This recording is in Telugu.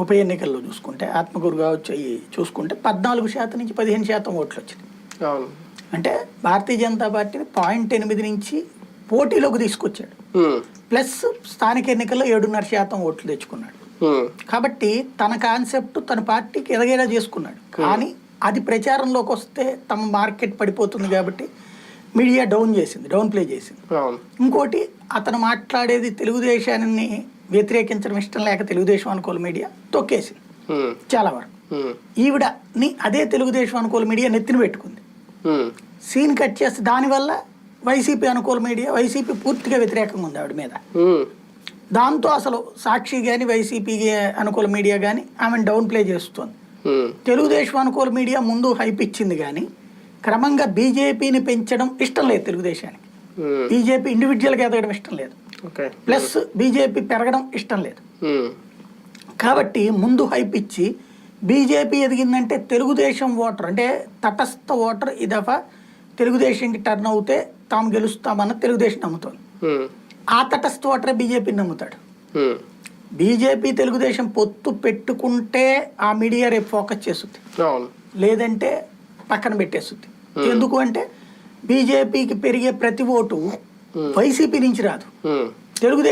ఉప ఎన్నికల్లో చూసుకుంటే ఆత్మకూరు కావచ్చు చూసుకుంటే పద్నాలుగు శాతం నుంచి పదిహేను శాతం ఓట్లు వచ్చినాయి. అంటే భారతీయ జనతా పార్టీని పాయింట్ ఎనిమిది నుంచి పోటీలోకి తీసుకొచ్చాడు. ప్లస్ స్థానిక ఎన్నికల్లో ఏడున్నర శాతం ఓట్లు తెచ్చుకున్నాడు. కాబట్టి తన కాన్సెప్ట్ తన పార్టీకి ఎదగేలా చేసుకున్నాడు. కానీ అది ప్రచారంలోకి వస్తే తమ మార్కెట్ పడిపోతుంది కాబట్టి మీడియా డౌన్ చేసింది డౌన్ ప్లే చేసింది. ఇంకోటి అతను మాట్లాడేది తెలుగుదేశాన్ని వ్యతిరేకించడం ఇష్టం లేక తెలుగుదేశం అనుకూల మీడియా. తొక్కేసింది చాలా వరకు. ఈవిడని అదే తెలుగుదేశం అనుకూల మీడియా నెత్తిన పెట్టుకుంది. సీన్ కట్ చేస్తే దానివల్ల వైసీపీ అనుకూల మీడియా వైసీపీ పూర్తిగా వ్యతిరేకంగా ఉంది ఆవిడ మీద. దాంతో అసలు సాక్షి కానీ వైసీపీ అనుకూల మీడియా కానీ ఆమెను డౌన్ ప్లే చేస్తుంది. తెలుగుదేశం అనుకూల మీడియా ముందు హైప్ ఇచ్చింది కానీ క్రమంగా బీజేపీని పెంచడం ఇష్టం లేదు తెలుగుదేశానికి. బీజేపీ ఇండివిజువల్గా ఎదగడం ఇష్టం లేదు. ప్లస్ బీజేపీ పెరగడం ఇష్టం లేదు. కాబట్టి ముందు హైప్ ఇచ్చి బీజేపీ ఎదిగిందంటే తెలుగుదేశం ఓటర్ అంటే తటస్థ ఓటర్ ఈ దఫా తెలుగుదేశంకి టర్న్ అవుతే తాము గెలుస్తామన్న తెలుగుదేశం నమ్ముతోంది. ఆ తటస్థ ఓటరే బీజేపీని నమ్ముతాడు. బీజేపీ తెలుగుదేశం పొత్తు పెట్టుకుంటే ఆ మీడియా రేపు ఫోకస్ చేస్తుంది. లేదంటే పక్కన పెట్టేస్తుంది. ఎందుకు అంటే బీజేపీకి పెరిగే ప్రతి ఓటు వైసీపీ నుంచి రాదు. తెలుగుదేశం